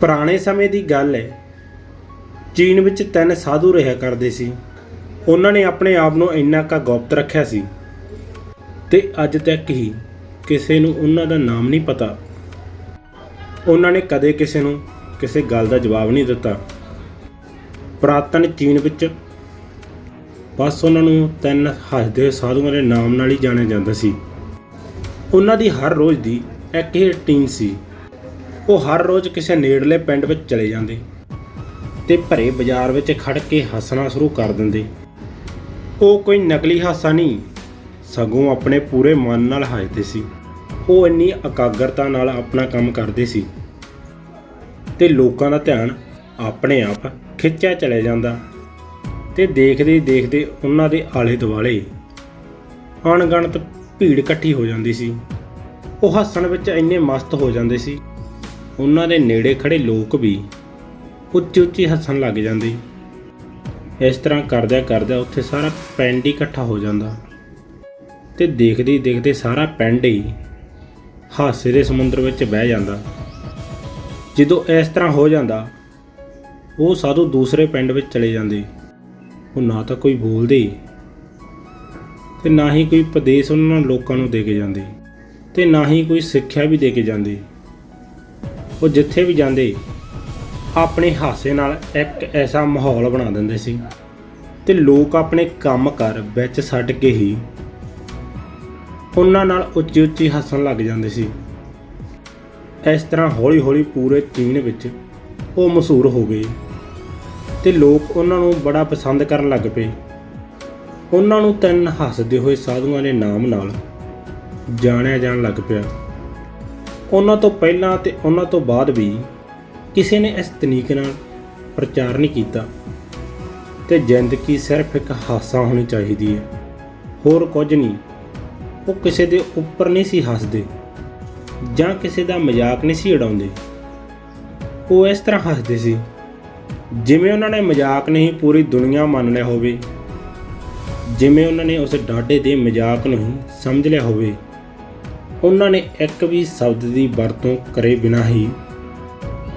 ਪੁਰਾਣੇ ਸਮੇਂ ਦੀ ਗੱਲ ਹੈ। ਚੀਨ ਵਿੱਚ ਤਿੰਨ ਸਾਧੂ ਰਿਹਾ ਕਰਦੇ ਸੀ। ਉਹਨਾਂ ਨੇ ਆਪਣੇ ਆਪ ਨੂੰ ਇੰਨਾ ਕਾ ਗੁਪਤ ਰੱਖਿਆ ਸੀ। ਤੇ ਅੱਜ ਤੱਕ ਹੀ ਕਿਸੇ ਨੂੰ ਉਹਨਾਂ ਦਾ ਨਾਮ ਨਹੀਂ ਪਤਾ। ਉਹਨਾਂ ਨੇ ਕਦੇ ਕਿਸੇ ਨੂੰ ਕਿਸੇ ਗੱਲ ਦਾ ਜਵਾਬ ਨਹੀਂ ਦਿੱਤਾ। ਪੁਰਾਤਨ ਚੀਨ ਵਿੱਚ ਬਸ ਉਹਨਾਂ ਨੂੰ ਤਿੰਨ ਹੱਸਦੇ ਹੋਏ ਸਾਧੂਆਂ ਦੇ ਨਾਮ ਨਾਲ ਹੀ ਜਾਣਿਆ ਜਾਂਦਾ ਸੀ। ਉਹਨਾਂ ਦੀ ਹਰ ਰੋਜ਼ ਦੀ ਇੱਕ ਹੀ ਰੁਟੀਨ ਸੀ। ਉਹ ਹਰ ਰੋਜ਼ ਕਿਸੇ ਨੇੜਲੇ ਪਿੰਡ ਵਿੱਚ ਚਲੇ ਜਾਂਦੇ ਤੇ ਭਰੇ ਬਾਜ਼ਾਰ ਵਿੱਚ ਖੜ ਕੇ ਹੱਸਣਾ ਸ਼ੁਰੂ ਕਰ ਦਿੰਦੇ। ਉਹ ਕੋਈ ਨਕਲੀ ਹਾਸਾ ਨਹੀਂ, ਸਗੋਂ ਆਪਣੇ ਪੂਰੇ ਮਨ ਨਾਲ ਹੱਸਦੇ ਸੀ। ਉਹ ਇੰਨੀ ਇਕਾਗਰਤਾ ਨਾਲ ਆਪਣਾ ਕੰਮ ਕਰਦੇ ਸੀ ਤੇ ਲੋਕਾਂ ਦਾ ਧਿਆਨ ਆਪਣੇ ਆਪ ਖਿੱਚਿਆ ਚਲੇ ਜਾਂਦਾ ਤੇ ਦੇਖਦੇ ਦੇਖਦੇ ਉਹਨਾਂ ਦੇ ਆਲੇ ਦੁਆਲੇ ਅਣਗਣਤ ਭੀੜ ਇਕੱਠੀ ਹੋ ਜਾਂਦੀ ਸੀ। ਉਹ ਹੱਸਣ ਵਿੱਚ ਇੰਨੇ ਮਸਤ ਹੋ ਜਾਂਦੇ ਸੀ ਉਹਨਾਂ ਦੇ ਨੇੜੇ ਖੜੇ ਲੋਕ ਵੀ ਉੱਚੀ ਉੱਚੀ ਹੱਸਣ ਲੱਗ ਜਾਂਦੇ। ਇਸ ਤਰ੍ਹਾਂ ਕਰਦਿਆਂ ਕਰਦਿਆਂ ਉੱਥੇ ਸਾਰਾ ਪਿੰਡ ਹੀ ਇਕੱਠਾ ਹੋ ਜਾਂਦਾ। ਤੇ ਦੇਖਦੇ ਦੇਖਦੇ ਸਾਰਾ ਪਿੰਡ ਹੀ ਹਾਸੇ ਦੇ ਸਮੁੰਦਰ ਵਿੱਚ ਬਹਿ ਜਾਂਦਾ। ਜਦੋਂ ਇਸ ਤਰ੍ਹਾਂ ਹੋ ਜਾਂਦਾ, ਉਹ ਸਾਧੂ ਦੂਸਰੇ ਪਿੰਡ ਵਿੱਚ ਚਲੇ ਜਾਂਦੇ। ਉਹ ਨਾ ਤਾਂ ਕੋਈ ਬੋਲਦੇ ਤੇ ਨਾ ਹੀ ਕੋਈ ਉਪਦੇਸ਼ ਉਹਨਾਂ ਲੋਕਾਂ ਨੂੰ ਦੇ ਕੇ ਜਾਂਦੇ ਤੇ ਨਾ ਹੀ ਕੋਈ ਸਿੱਖਿਆ ਵੀ ਦੇ ਕੇ ਜਾਂਦੇ। ਉਹ ਜਿੱਥੇ ਵੀ ਜਾਂਦੇ, ਆਪਣੇ ਹਾਸੇ ਨਾਲ ਇੱਕ ਐਸਾ ਮਾਹੌਲ ਬਣਾ ਦਿੰਦੇ ਸੀ ਤੇ ਲੋਕ ਆਪਣੇ ਕੰਮ ਕਰ ਵਿੱਚ ਛੱਡ ਕੇ ਹੀ ਉਹਨਾਂ ਨਾਲ ਉੱਚੀ ਉੱਚੀ ਹੱਸਣ ਲੱਗ ਜਾਂਦੇ ਸੀ। ਇਸ ਤਰ੍ਹਾਂ ਹੌਲੀ-ਹੌਲੀ ਪੂਰੇ ਚੀਨ ਵਿੱਚ ਉਹ ਮਸ਼ਹੂਰ ਹੋ ਗਏ ਤੇ ਲੋਕ ਉਹਨਾਂ ਨੂੰ ਬੜਾ ਪਸੰਦ ਕਰਨ ਲੱਗ ਪਏ। ਉਹਨਾਂ ਨੂੰ ਤਿੰਨ ਹੱਸਦੇ ਹੋਏ ਸਾਧੂਆਂ ਦੇ ਨਾਮ ਨਾਲ ਜਾਣਿਆ ਜਾਣ ਲੱਗ ਪਿਆ। ਉਹਨਾਂ ਤੋਂ ਪਹਿਲਾਂ ਤੇ ਉਹਨਾਂ ਤੋਂ ਬਾਅਦ ਵੀ ਕਿਸੇ ਨੇ ਇਸ ਤਕਨੀਕ ਨਾਲ ਪ੍ਰਚਾਰ ਨਹੀਂ ਕੀਤਾ ਤੇ ਜ਼ਿੰਦਗੀ ਸਿਰਫ ਇੱਕ ਹਾਸਾ ਹੋਣੀ ਚਾਹੀਦੀ ਹੈ। ਹੋਰ ਕੁਝ ਨਹੀਂ। ਉਹ ਕਿਸੇ ਦੇ ਉੱਪਰ ਨਹੀਂ ਸੀ ਹੱਸਦੇ ਜਾਂ ਕਿਸੇ ਦਾ ਮਜ਼ਾਕ ਨਹੀਂ ਸੀ ਉਡਾਉਂਦੇ। ਉਹ ਇਸ ਤਰ੍ਹਾਂ ਹੱਸਦੇ ਸੀ ਜਿਵੇਂ ਉਹਨਾਂ ਨੇ ਮਜ਼ਾਕ ਨਹੀਂ ਪੂਰੀ ਦੁਨੀਆ ਮੰਨ ਲਿਆ ਹੋਵੇ, ਜਿਵੇਂ ਉਹਨਾਂ ਨੇ ਉਸ ਡਾਡੇ ਦੇ ਮਜ਼ਾਕ ਨੂੰ ਹੀ ਸਮਝ ਲਿਆ ਹੋਵੇ। ਉਹਨਾਂ ਨੇ ਇੱਕ ਵੀ ਸ਼ਬਦ ਦੀ ਵਰਤੋਂ ਕਰੇ ਬਿਨਾਂ ਹੀ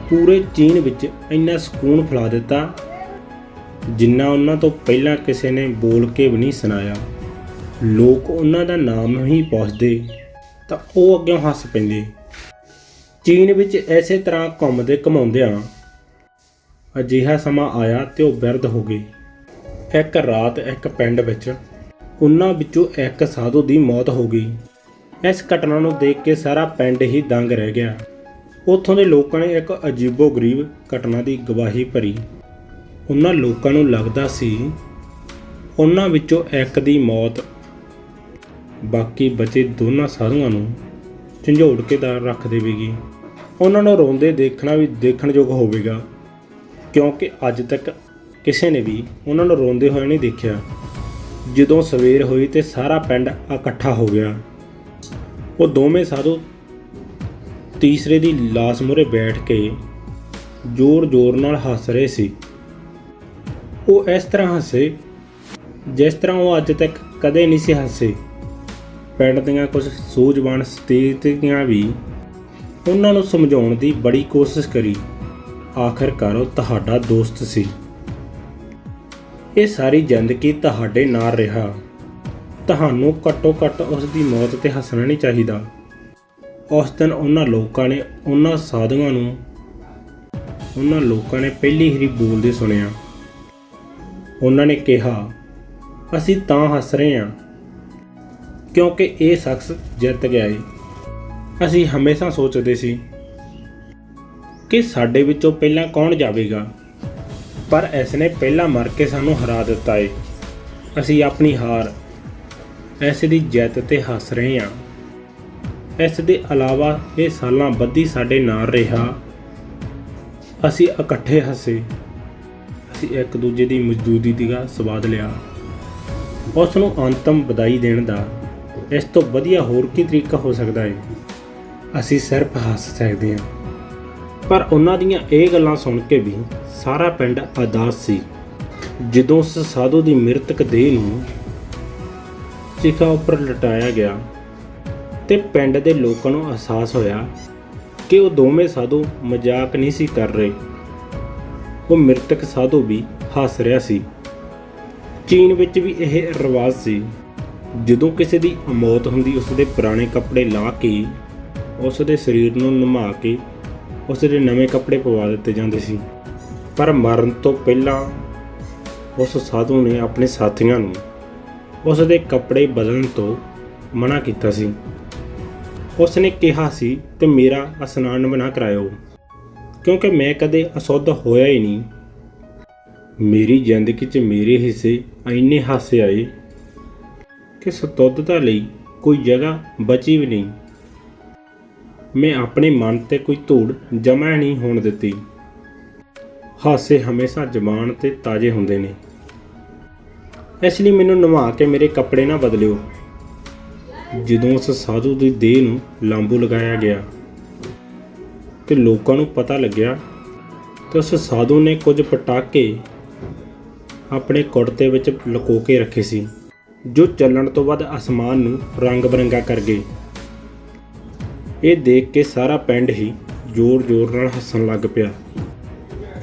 ਪੂਰੇ ਚੀਨ ਵਿੱਚ ਇੰਨਾ ਸਕੂਨ ਫੈਲਾ ਦਿੱਤਾ, ਜਿੰਨਾ ਉਹਨਾਂ ਤੋਂ ਪਹਿਲਾਂ ਕਿਸੇ ਨੇ ਬੋਲ ਕੇ ਵੀ ਨਹੀਂ ਸੁਣਾਇਆ। ਲੋਕ ਉਹਨਾਂ ਦਾ ਨਾਮ ਹੀ ਪੁੱਛਦੇ, ਤਾਂ ਉਹ ਅੱਗੇ ਹੱਸ ਪੈਂਦੇ। ਚੀਨ ਵਿੱਚ ਐਸੇ ਤਰ੍ਹਾਂ ਘੁੰਮਦੇ ਘਮਾਉਂਦਿਆਂ ਅਜਿਹਾ ਸਮਾਂ ਆਇਆ ਤੇ ਉਹ ਬਿਰਧ ਹੋ ਗਏ। ਇੱਕ ਰਾਤ ਇੱਕ ਪਿੰਡ ਵਿੱਚ ਉਹਨਾਂ ਵਿੱਚੋਂ ਇੱਕ ਸਾਧੂ ਦੀ ਮੌਤ ਹੋ ਗਈ। ਇਸ ਘਟਨਾ ਨੂੰ ਦੇਖ ਕੇ ਸਾਰਾ ਪਿੰਡ ਹੀ ਦੰਗ ਰਹਿ ਗਿਆ। ਉੱਥੋਂ ਦੇ ਲੋਕਾਂ ਨੇ ਇੱਕ ਅਜੀਬੋ-ਗਰੀਬ ਘਟਨਾ ਦੀ ਗਵਾਹੀ ਭਰੀ। ਉਹਨਾਂ ਲੋਕਾਂ ਨੂੰ ਲੱਗਦਾ ਸੀ ਉਹਨਾਂ ਵਿੱਚੋਂ ਇੱਕ ਦੀ ਮੌਤ। ਬਾਕੀ ਬਚੇ ਦੋਨਾਂ ਸਾਧੂਆਂ ਨੂੰ ਝੰਜੋੜ ਕੇ ਦਾਰ ਰੱਖ ਦੇਵੇਗੀ। ਉਹਨਾਂ ਨੂੰ ਰੋਂਦੇ ਦੇਖਣਾ ਵੀ ਦੇਖਣਯੋਗ ਹੋਵੇਗਾ, ਕਿਉਂਕਿ ਅੱਜ ਤੱਕ ਕਿਸੇ ਨੇ ਵੀ ਉਹਨਾਂ ਨੂੰ ਰੋਂਦੇ ਹੋਏ ਨਹੀਂ ਦੇਖਿਆ। ਜਦੋਂ ਸਵੇਰ ਹੋਈ ਤੇ ਸਾਰਾ ਪਿੰਡ ਇਕੱਠਾ ਹੋ ਗਿਆ। ਉਹ ਦੋਵੇਂ ਸਾਧੂ ਤੀਸਰੇ ਦੀ ਲਾਸ਼ ਮੁਰੇ ਬੈਠ ਕੇ ਜ਼ੋਰ-ਜ਼ੋਰ ਨਾਲ ਹੱਸ ਰਹੇ ਸੀ। ਉਹ ਇਸ ਤਰ੍ਹਾਂ ਹੱਸੇ ਜਿਸ ਤਰ੍ਹਾਂ ਉਹ ਅੱਜ ਤੱਕ ਕਦੇ ਨਹੀਂ ਸੀ ਹੱਸੇ। ਪਿੰਡ ਦੀਆਂ ਕੁਝ ਸੂਝਵਾਨ ਸਥਿਤੀਆਂ ਵੀ ਉਹਨਾਂ ਨੂੰ ਸਮਝਾਉਣ ਦੀ ਬੜੀ ਕੋਸ਼ਿਸ਼ ਕਰੀ। ਆਖਰਕਾਰ ਉਹ ਤੁਹਾਡਾ ਦੋਸਤ ਸੀ। ਇਹ ਸਾਰੀ ਜ਼ਿੰਦਗੀ ਤੁਹਾਡੇ ਨਾਲ ਰਿਹਾ। ਤੁਹਾਨੂੰ ਘੱਟੋ ਘੱਟ ਉਸ ਦੀ ਮੌਤ ਤੇ ਹੱਸਣਾ ਨਹੀਂ ਚਾਹੀਦਾ। ਉਸ ਦਿਨ ਉਹਨਾਂ ਲੋਕਾਂ ਨੇ ਉਹਨਾਂ ਸਾਧੂਆਂ ਨੂੰ ਉਹਨਾਂ ਲੋਕਾਂ ਨੇ ਪਹਿਲੀ ਹੀ ਬੋਲਦੇ ਸੁਣਿਆ। ਉਹਨਾਂ ਨੇ ਕਿਹਾ, ਅਸੀਂ ਤਾਂ ਹੱਸ ਰਹੇ ਹਾਂ, ਕਿਉਂਕਿ ਇਹ ਸ਼ਖਸ ਜਿੱਤ ਗਿਆ ਏ। ਅਸੀਂ ਹਮੇਸ਼ਾ ਸੋਚਦੇ ਸੀ ਕਿ ਸਾਡੇ ਵਿੱਚੋਂ ਪਹਿਲਾਂ ਕੌਣ ਜਾਵੇਗਾ, ਪਰ ਇਸ ਨੇ ਪਹਿਲਾਂ ਮਰ ਕੇ ਸਾਨੂੰ ਹਰਾ ਦਿੱਤਾ ਏ। ਅਸੀਂ ਆਪਣੀ ਹਾਰ ਇਸ ਦੀ ਜਿੱਤ ਤੇ ਹੱਸ ਰਹੇ ਹਾਂ। ਇਸ ਦੇ ਇਲਾਵਾ ਇਹ ਸਾਲਾਂ ਬੱਧੀ ਸਾਡੇ ਨਾਲ ਰਿਹਾ। ਅਸੀਂ ਇਕੱਠੇ ਹੱਸੇ। ਅਸੀਂ ਇੱਕ ਦੂਜੇ ਦੀ ਮੌਜੂਦਗੀ ਦਾ ਸਵਾਦ ਲਿਆ। ਉਸ ਨੂੰ ਅੰਤਮ ਵਧਾਈ ਦੇਣ ਦਾ ਇਸ ਤੋਂ ਵਧੀਆ ਹੋਰ ਕੀ ਤਰੀਕਾ ਹੋ ਸਕਦਾ ਹੈ? ਅਸੀਂ ਸਿਰਫ ਹੱਸ ਸਕਦੇ ਹਾਂ। ਪਰ ਉਹਨਾਂ ਦੀਆਂ ਇਹ ਗੱਲਾਂ ਸੁਣ ਕੇ ਵੀ ਸਾਰਾ ਪਿੰਡ ਅਦਾਸ ਸੀ। ਜਦੋਂ ਉਸ ਸਾਧੂ ਦੀ ਮ੍ਰਿਤਕ ਦੇਹ ਨੂੰ ਚਿਖਾ ਉੱਪਰ ਲਟਾਇਆ ਗਿਆ ਤੇ ਪਿੰਡ ਦੇ ਲੋਕਾਂ ਨੂੰ ਅਹਿਸਾਸ ਹੋਇਆ ਕਿ ਉਹ ਦੋਵੇਂ ਸਾਧੂ ਮਜ਼ਾਕ ਨਹੀਂ ਸੀ ਕਰ ਰਹੇ। ਉਹ ਮ੍ਰਿਤਕ ਸਾਧੂ ਵੀ ਹੱਸ ਰਿਹਾ ਸੀ। ਚੀਨ ਵਿੱਚ ਵੀ ਇਹ ਰਿਵਾਜ ਸੀ, ਜਦੋਂ ਕਿਸੇ ਦੀ ਮੌਤ ਹੁੰਦੀ ਉਸ ਦੇ ਪੁਰਾਣੇ ਕੱਪੜੇ ਲਾ ਕੇ ਉਸ ਦੇ ਸਰੀਰ ਨੂੰ ਨਮਾ ਕੇ ਉਸ ਦੇ ਨਵੇਂ ਕੱਪੜੇ ਪਵਾ ਦਿੱਤੇ ਜਾਂਦੇ ਸੀ। ਪਰ ਮਰਨ ਤੋਂ ਪਹਿਲਾਂ ਉਸ ਸਾਧੂ ਨੇ ਆਪਣੇ ਸਾਥੀਆਂ ਨੂੰ ਉਸ ਦੇ ਕੱਪੜੇ ਬਦਲਣ ਤੋਂ ਮਨਾ ਕੀਤਾ ਸੀ। ਉਸ ਨੇ ਕਿਹਾ ਸੀ, ਤੇ ਮੇਰਾ ਅਸਨਾਨ ਬਣਾ ਕਰਾਇਓ, ਕਿਉਂਕਿ ਮੈਂ ਕਦੇ ਅਸ਼ੁੱਧ ਹੋਇਆ ਹੀ ਨਹੀਂ। ਮੇਰੀ ਜ਼ਿੰਦਗੀ 'ਚ ਮੇਰੇ ਹਿੱਸੇ ਇੰਨੇ ਹਾਸੇ ਆਏ ਕਿ ਸਤੁੱਧਤਾ ਲਈ ਕੋਈ ਜਗ੍ਹਾ ਬਚੀ ਵੀ ਨਹੀਂ। ਮੈਂ ਆਪਣੇ ਮਨ ਤੇ ਕੋਈ ਧੂੜ ਜਮਾ ਨਹੀਂ ਹੋਣ ਦਿੱਤੀ। ਹਾਸੇ ਹਮੇਸ਼ਾ ਜਬਾਨ ਤੇ ਤਾਜ਼ੇ ਹੁੰਦੇ ਨੇ। ਇਸ ਲਈ ਮੈਨੂੰ ਨਵਾ ਕੇ ਮੇਰੇ ਕੱਪੜੇ ਨਾ ਬਦਲਿਓ। ਜਦੋਂ ਉਸ ਸਾਧੂ ਦੀ ਦੇਹ ਨੂੰ ਲਾਂਬੂ ਲਗਾਇਆ ਗਿਆ ਤੇ ਲੋਕਾਂ ਨੂੰ ਪਤਾ ਲੱਗਿਆ ਕਿ ਉਸ ਸਾਧੂ ਨੇ ਕੁਝ ਪਟਾਕੇ ਆਪਣੇ ਕੁੜਤੇ ਵਿੱਚ ਲੁਕੋ ਕੇ ਰੱਖੇ ਸੀ, ਜੋ ਚੱਲਣ ਤੋਂ ਬਾਅਦ ਅਸਮਾਨ ਨੂੰ ਰੰਗ ਬਰੰਗਾ ਕਰ ਗਏ। ਇਹ ਦੇਖ ਕੇ ਸਾਰਾ ਪਿੰਡ ਹੀ ਜ਼ੋਰ-ਜ਼ੋਰ ਨਾਲ ਹੱਸਣ ਲੱਗ ਪਿਆ।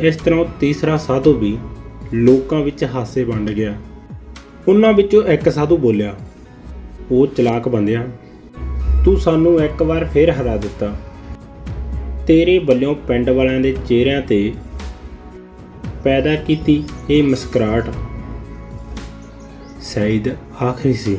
ਇਸ ਤਰ੍ਹਾਂ ਉਹ ਤੀਸਰਾ ਸਾਧੂ ਵੀ ਲੋਕਾਂ ਵਿੱਚ ਹਾਸੇ ਵੰਡ ਗਿਆ। ਉਹਨਾਂ ਵਿੱਚੋਂ ਇੱਕ ਸਾਧੂ ਬੋਲਿਆ, ਉਹ ਚਲਾਕ ਬੰਦਿਆ, ਤੂੰ ਸਾਨੂੰ ਇੱਕ ਵਾਰ ਫੇਰ ਹਰਾ ਦਿੱਤਾ। ਤੇਰੇ ਵੱਲੋਂ ਪਿੰਡ ਵਾਲਿਆਂ ਦੇ ਚਿਹਰਿਆਂ ਤੇ ਪੈਦਾ ਕੀਤੀ ਇਹ ਮੁਸਕਰਾਟ ਸ਼ਾਇਦ ਆਖਰੀ ਸੀ।